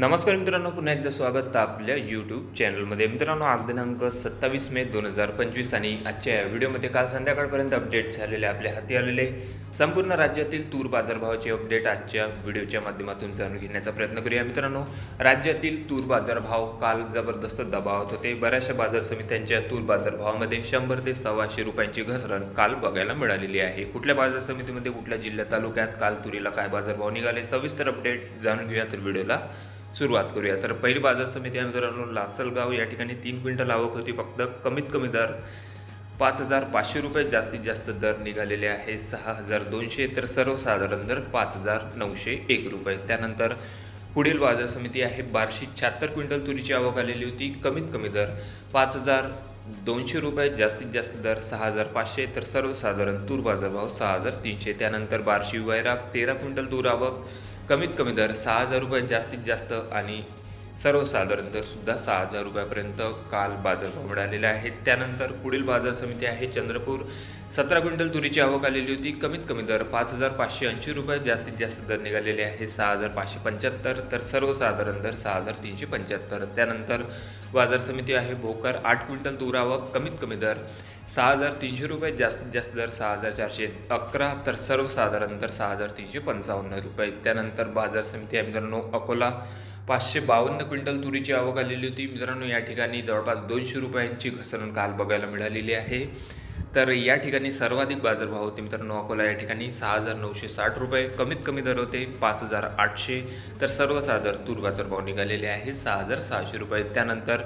नमस्कार मित्रांनो पुन्हा एकदा स्वागत आपल्या यूट्यूब चॅनलमध्ये मित्रांनो आज दिनांक सत्तावीस मे दोन हजार पंचवीस आणि आजच्या या व्हिडिओमध्ये काल संध्याकाळपर्यंत अपडेट झालेले आपल्या हाती आलेले संपूर्ण राज्यातील तूर बाजारभावाचे अपडेट आजच्या व्हिडिओच्या माध्यमातून जाणून घेण्याचा प्रयत्न करूया. मित्रांनो राज्यातील तूर बाजारभाव काल जबरदस्त दबावात होते. बऱ्याचशा बाजार समित्यांच्या तूर बाजारभावामध्ये शंभर ते सव्वाशे रुपयांची घसरण काल बघायला मिळालेली आहे. कुठल्या बाजार समितीमध्ये कुठल्या जिल्हा तालुक्यात काल तुरीला काय बाजारभाव निघाले सविस्तर अपडेट जाणून घेऊया. तर व्हिडिओला सुरुवात करूया. तर पहिली बाजार समिती आहे मित्रांनो लासलगाव या ठिकाणी तीन क्विंटल आवक होती. फक्त कमीत कमी दर पाच हजार पाचशे रुपये जास्तीत जास्त दर निघालेले आहे. सहा हजार दोनशे तर सर्वसाधारण दर पाच हजार नऊशे एक रुपये. त्यानंतर पुढील बाजार समिती आहे. बारशे शहात्तर क्विंटल तुरीची आवक आलेली होती. कमीत कमी दर पाच हजार दोनशे रुपये जास्तीत जास्त दर सहा हजार पाचशे तर सर्वसाधारण तूर बाजारभाव सहा हजार तीनशे. त्यानंतर बारशी वैराग तेरा क्विंटल तूर आवक कमीत कमी दर सहा हजार रुपये जास्तीत जास्त आणि सर्वसाधारण दरसुद्धा सहा हजार रुपयापर्यंत काल बाजारभाव मिळालेले आहेत. त्यानंतर पुढील बाजार समिती आहे चंद्रपूर. सतरा क्विंटल तुरीची आवक आलेली होती. कमीत कमी दर पाच हजार पाचशे ऐंशी रुपये जास्तीत जास्त दर निघालेले आहे सहा हजार पाचशे पंच्याहत्तर तर सर्वसाधारण दर सहा हजार तीनशे पंच्याहत्तर. त्यानंतर बाजार समिती आहे भोकर. आठ क्विंटल तूर आवक कमीत कमी दर सहा हजार तीनशे रुपये जास्तीत जास्त दर सहा हजार चारशे अकरा तर सर्वसाधारण दर सहा हजार तीनशे पंचावन्न रुपये. त्यानंतर बाजार समिती आहे मित्रांनो अकोला. पाचशे बावन्न क्विंटल तुरीची आवक आलेली होती. मित्रांनो या ठिकाणी जवळपास दोनशे रुपयांची घसरण काल बघायला मिळालेली आहे. तर या ठिकाणी सर्वाधिक बाजारभाव होते मित्रांनो अकोला या ठिकाणी सहा हजार नऊशे साठ रुपये कमीत कमी दर होते पाच हजार आठशे. तर सर्वसाधारण तूर बाजारभाव निघालेले आहे सहा हजार सहाशे रुपये. त्यानंतर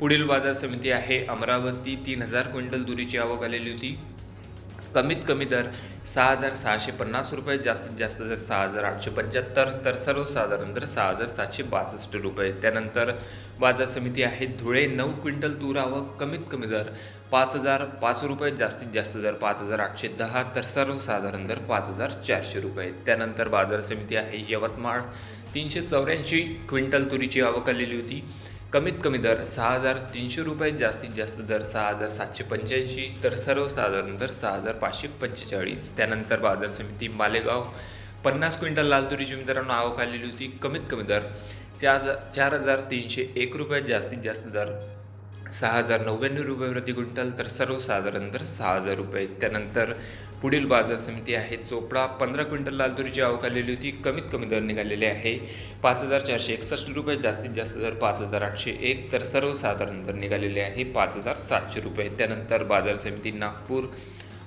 पुढील बाजार समिती आहे अमरावती तीन हजार क्विंटल तुरीची आवक आलेली होती. कमीत कमी दर सहा हजार सहाशे पन्नास रुपये जास्तीत जास्त दर सहा हजार आठशे पंच्याहत्तर तर सर्वसाधारण दर सहा हजार सातशे बासष्ट रुपये. त्यानंतर बाजार समिती आहे धुळे नऊ क्विंटल तूर आवक कमीत कमी दर पाच हजार पाच रुपये जास्तीत जास्त दर पाच हजार आठशे दहा तर सर्वसाधारण दर पाच हजार चारशे रुपये. त्यानंतर बाजार समिती आहे यवतमाळ तीनशे चौऱ्याऐंशी क्विंटल तुरीची आवक आलेली होती. कमीत कमी दर सहा हजार तीनशे रुपये जास्तीत जास्त दर सहा हजार सातशे पंच्याऐंशी तर सर्वसाधारण दर सहा हजार पाचशे पंचेचाळीस. त्यानंतर बाजार समिती मालेगाव. पन्नास क्विंटल लाल तुरीची मित्रांनो आवक आलेली होती. कमीत कमी दर चार चार हजार तीनशे एक रुपये जास्तीत जास्त दर सहा हजार नव्याण्णव रुपये प्रति क्विंटल तर सर्वसाधारण दर सहा हजार रुपये. त्यानंतर पुढील बाजार समिती आहे. चोपडा पंधरा क्विंटल लाल तुरीची आवक आलेली होती. कमीत कमी दर निघालेले आहे. पाच हजार चारशे एकसष्ट रुपये जास्तीत जास्त दर पाच हजार आठशे एक तर सर्वसाधारण दर निघालेले आहे पाच हजार सातशे रुपये. त्यानंतर बाजार समिती नागपूर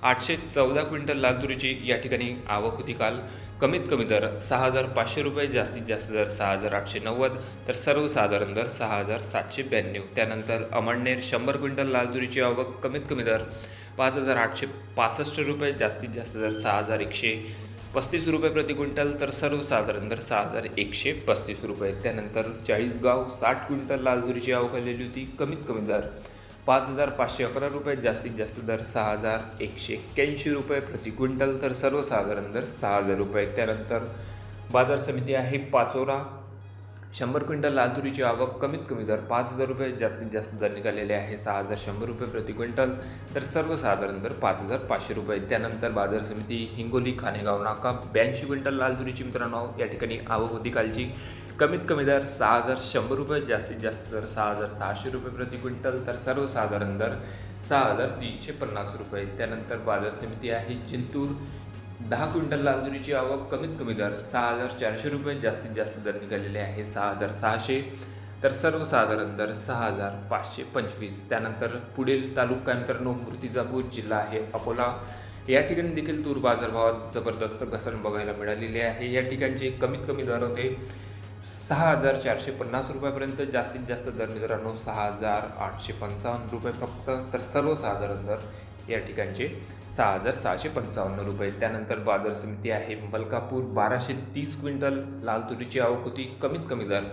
आठशे चौदा क्विंटल लाल तुरीची या ठिकाणी आवक होती काल. कमीत कमी दर सहा हजार पाचशे रुपये जास्तीत जास्त दर सहा हजार आठशे नव्वद तर सर्वसाधारण दर सहा हजार सातशे ब्याण्णव. त्यानंतर अमळनेर शंभर क्विंटल लाल तुरीची आवक कमीत कमी दर पाच हजार आठशे पासष्ट रुपये जास्तीत जास्त जर सहा हजार एकशे पस्तीस रुपये प्रति क्विंटल तर सर्वसाधारण दर सहा हजार एकशे पस्तीस रुपये. त्यानंतर चाळीसगाव साठ क्विंटल लाल तुरीची आवक आलेली होती. कमीत कमी दर पाच हजार पाचशे अकरा रुपये जास्तीत जास्त दर सहा हजार एकशे एक्क्याऐंशी रुपये प्रति क्विंटल तर सर्वसाधारण दर सहा हजार रुपये. त्यानंतर बाजार समिती आहे पाचोरा शंभर क्विंटल लाल तुरीची आवक कमीत कमी दर पाच हजार रुपये जास्तीत जास्त दर निघालेले आहे सहा हजार शंभर रुपये प्रति क्विंटल तर सर्वसाधारण दर पाच हजार पाचशे रुपये. त्यानंतर बाजार समिती हिंगोली खानेगाव नाका ब्याऐंशी क्विंटल लाल तुरीची मित्रांनो या ठिकाणी आवक होती कालची. कमीत कमी दर सहा हजार शंभर रुपये जास्तीत जास्त दर सहा हजार सहाशे रुपये प्रति क्विंटल तर सर्वसाधारण दर सहा हजार तीनशे पन्नास रुपये. त्यानंतर बाजार समिती आहे जिंतूर दहा क्विंटल लांजुरीची आवक कमीत कमी दर सहा हजार चारशे रुपये जास्तीत जास्त दर निघालेले आहे. सहा हजार सहाशे तर सर्वसाधारण दर सहा हजार पाचशे पंचवीस. त्यानंतर पुढील तालुका मित्रांनो मूर्तिजापूर जिल्हा आहे अकोला. या ठिकाणी देखील तूर बाजारभावात जबरदस्त घसरण बघायला मिळालेली आहे. या ठिकाणचे कमीत कमी दर होते सहा हजार चारशे पन्नास रुपयापर्यंत. जास्तीत जास्त दर मित्रांनो सहा हजार आठशे पंचावन्न रुपये फक्त. तर सर्वसाधारण दर या ठिकाणचे सहा हजार सहाशे पंचावन्न रुपये. त्यानंतर बाजार समिती आहे. मलकापूर बाराशे तीस क्विंटल लाल तुरीची आवक होती. कमीत कमी दर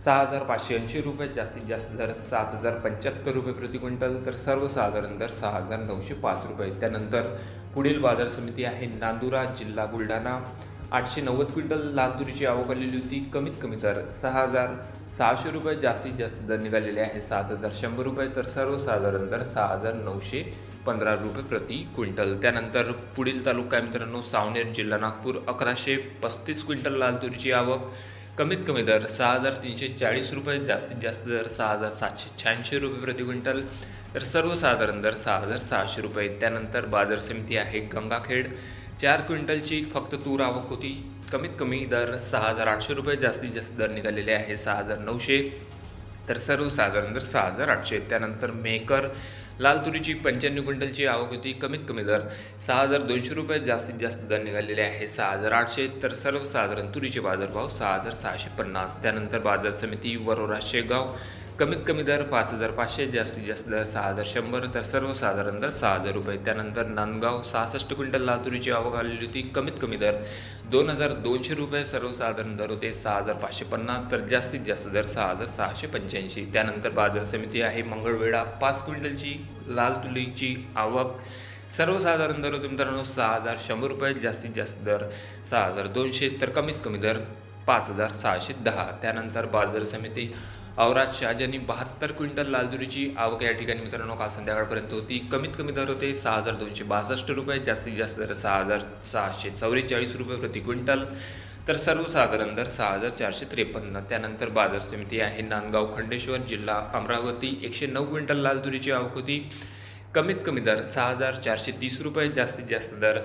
सहा हजार पाचशे ऐंशी रुपये जास्तीत जास्त दर सात हजार पंच्याहत्तर रुपये प्रति क्विंटल तर सर्वसाधारण दर सहा हजार नऊशे पाच रुपये. त्यानंतर पुढील बाजार समिती आहे. नांदुरा जिल्हा बुलढाणा. आठशे नव्वद क्विंटल लाल तुरीची आवक आलेली होती. कमीत कमी दर सहा हजार सहाशे रुपये जास्तीत जास्त दर निघालेले आहे सात हजार शंभर रुपये तर सर्वसाधारण दर सहा हजार नऊशे पंधरा रुपये प्रति क्विंटल. त्यानंतर पुढील तालुका आहे मित्रांनो? सावनेर जिल्हा नागपूर. अकराशे पस्तीस क्विंटल लाल तुरीची आवक. कमीत कमी दर सहा हजार तीनशे चाळीस रुपये जास्तीत जास्त दर सहा हजार सातशे शहाऐंशी रुपये प्रति क्विंटल. तर सर्वसाधारण दर सहा हजार सहाशे रुपये. त्यानंतर बाजार समिती आहे गंगाखेड. चार क्विंटलची फक्त तूर आवक होती. कमीत कमी दर सहा हजार आठशे रुपये जास्तीत जास्त दर निघालेले आहे सहा हजार नऊशे. तर सर्वसाधारण दर सहा हजार आठशे. त्यानंतर मेकर लाल तुरीची पंच्याण्णव क्विंटलची आवक होती. कमीत कमी दर सहा हजार दोनशे रुपये जास्तीत जास्त दर निघालेले आहे सहा हजार आठशे. तर सर्वसाधारण तुरीचे बाजारभाव सहा हजार सहाशे पन्नास. त्यानंतर बाजार समिती वरोरा शेगाव कमीत कमी दर पाच हजार पाचशे जास्तीत जास्त दर सहा हजार शंभर तर सर्वसाधारण दर सहा हजार रुपये. त्यानंतर नांदगाव सहासष्ट क्विंटल लातुरीची आवक आलेली होती. कमीत कमी दर दोन हजार दोनशे रुपये सर्वसाधारण दर होते सहा हजार पाचशे पन्नास तर जास्तीत जास्त दर सहा हजार सहाशे पंच्याऐंशी. त्यानंतर बाजार समिती आहे. मंगळवेढा पाच क्विंटलची लाल तुलीची आवक सर्वसाधारण दर होते मित्रांनो सहा हजार शंभर रुपये जास्तीत जास्त दर सहा हजार दोनशे तर कमीत कमी दर पाच हजार सहाशे दहा. त्यानंतर बाजार समिती औराज शहाजांनी बहात्तर क्विंटल लालदुरीची आवक या ठिकाणी मित्रांनो काल संध्याकाळपर्यंत होती. कमीत कमी दर होते सहा हजार दोनशे बासष्ट रुपये जास्तीत जास्त दर सहा हजार सहाशे चौवेचाळीस रुपये प्रति क्विंटल. तर सर्वसाधारण दर सहा हजार चारशे त्रेपन्न. त्यानंतर बाजार समिती आहे नांदगाव खंडेश्वर जिल्हा अमरावती एकशे नऊ क्विंटल लालदुरीची आवक होती. कमीत कमी दर सहा हजार चारशे तीस रुपये जास्तीत जास्त दर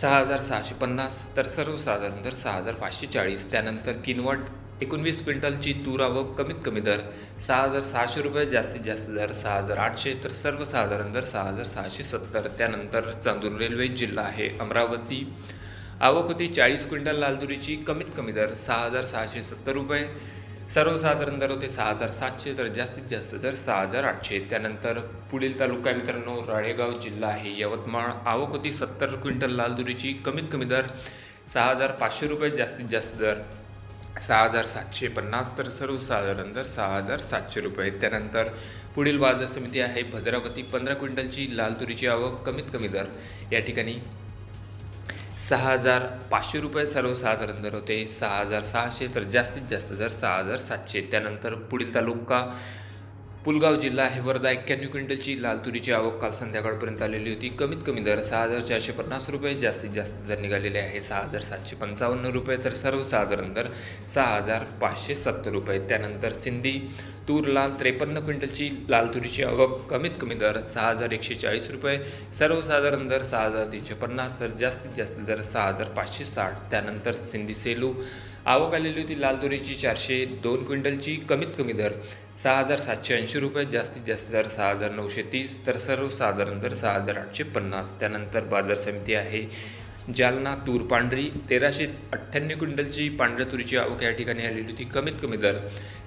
सहा हजार सहाशे पन्नास. तर सर्वसाधारण दर सहा हजार पाचशे चाळीस. त्यानंतर किनवट एकोणवीस क्विंटलची तूर आवक कमीत कमी दर सहा हजार सहाशे रुपये जास्तीत जास्त दर सहा हजार आठशे तर सर्वसाधारण दर सहा हजार सहाशे सत्तर. त्यानंतर चांदूर रेल्वे जिल्हा आहे अमरावती. आवक होती चाळीस क्विंटल लालदुरीची कमीत कमी दर सहा हजार सहाशे सत्तर रुपये. सर्वसाधारण दर होते सहा हजार सातशे तर जास्तीत जास्त दर सहा हजार आठशे. त्यानंतर पुढील तालुका मित्रांनो राळेगाव जिल्हा आहे यवतमाळ. आवक होती सत्तर क्विंटल लालदुरीची कमीत कमी दर सहा हजार पाचशे रुपये जास्तीत जास्त दर सहा हजार सातशे पन्नास तर सर्वसाधारण दर सहा हजार सातशे रुपये. त्यानंतर पुढील बाजार समिती आहे भद्रावती. पंधरा क्विंटलची लाल तुरीची आवक कमीत कमी दर. या ठिकाणी सहा हजार पाचशे रुपये सर्वसाधारण दर होते. सहा हजार सहाशे तर जास्तीत जास्त दर सहा हजार सातशे. त्यानंतर पुढील तालुका पुलगाव जिल्हा हे वर्धा एक्क्याण्णव क्विंटलची लाल तुरीची आवक काल संध्याकाळपर्यंत आलेली होती. कमीत कमी दर सहा हजार चारशे पन्नास रुपये जास्तीत जास्त दर निघालेले आहे सहा हजार सातशे पंचावन्न रुपये तर सर्वसाधारण दर सहा हजार पाचशे सत्तर रुपये. त्यानंतर सिंधी तूर लाल त्रेपन्न क्विंटलची लाल तुरीची आवक कमीत कमी दर सहा हजार एकशे चाळीस रुपये सर्वसाधारण दर सहा हजार तीनशे पन्नास तर जास्तीत जास्त दर सहा हजार पाचशे साठ त्यानंतर सिंधी सेलू. आवक आलेली होती लाल तुरीची चारशे दोन क्विंटलची कमीत कमी दर सहा हजार सातशे ऐंशी रुपये जास्तीत जास्त दर सहा हजार नऊशे तीस तर सर्वसाधारण दर सहा हजार आठशे पन्नास त्यानंतर बाजार समिती आहे. जालना तूर पांढरी तेराशे अठ्ठ्याण्णव क्विंटलची पांढऱ्या तुरीची आवक या ठिकाणी आलेली होती. कमीत कमी दर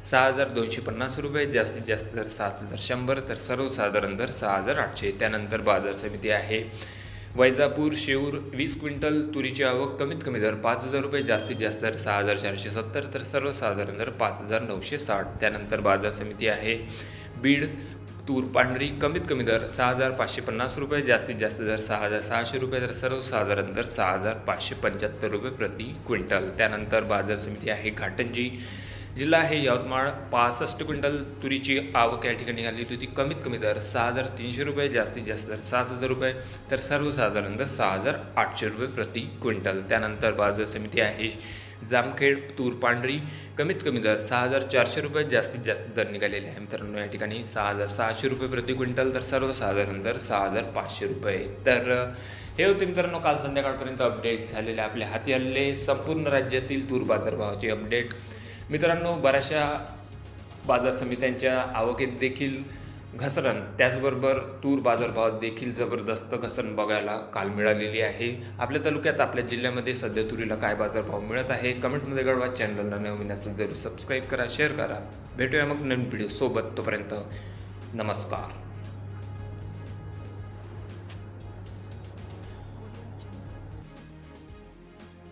सहा हजार दोनशे पन्नास रुपये जास्तीत जास्त दर सात हजार शंभर तर सर्वसाधारण दर सहा हजार आठशे. त्यानंतर बाजार समिती आहे. वैजापूर शेऊर वीस क्विंटल तुरीची आवक कमीत कमी दर पाच हजार रुपये जास्तीत जास्त दर सहा हजार चारशे सत्तर तर सर्वसाधारण दर पाच हजार नऊशे साठ. त्यानंतर बाजार समिती आहे. बीड तूर पांढरी कमीत कमी दर सहा हजार पाचशे पन्नास रुपये जास्तीत जास्त दर सहा हजार सहाशे रुपये तर सर्वसाधारण दर सहा हजार पाचशे पंच्याहत्तर रुपये प्रति क्विंटल. त्यानंतर बाजार समिती आहे घाटंजी जिल्हा. आहे यवतमाळ पासष्ट क्विंटल तुरीची आवक या ठिकाणी आली होती. कमीत कमी दर सहा हजार तीनशे रुपये जास्तीत जास्त दर सात हजार रुपये तर सर्वसाधारण दर सहा हजार आठशे रुपये प्रति क्विंटल. त्यानंतर बाजार समिती आहे जामखेड तूर पांढरी कमीत कमी दर सहा हजार चारशे रुपये जास्तीत जास्त दर निघालेले आहे. मित्रांनो या ठिकाणी सहा हजार सहाशे रुपये प्रति क्विंटल तर सर्वसाधारण दर सहा हजार पाचशे रुपये. तर हे होते मित्रांनो काल संध्याकाळपर्यंत अपडेट झालेले आपल्या हाती आलेले संपूर्ण राज्यातील तूर बाजारभावाचे अपडेट मित्रांनो बऱ्याचशा बाजार समित्यांच्या आवकेत देखील घसरण. त्याचबरोबर तूर बाजारभावात देखील जबरदस्त घसरण बघायला काल मिळालेली आहे. आपल्या तालुक्यात आपल्या जिल्ह्यामध्ये सध्या तुरीला काय बाजारभाव मिळत आहे? कमेंटमध्ये कळवा. चॅनलला नवीन असेल जरूर सबस्क्राईब करा शेअर करा. भेटूया मग नवीन व्हिडिओ सोबत तोपर्यंत. नमस्कार.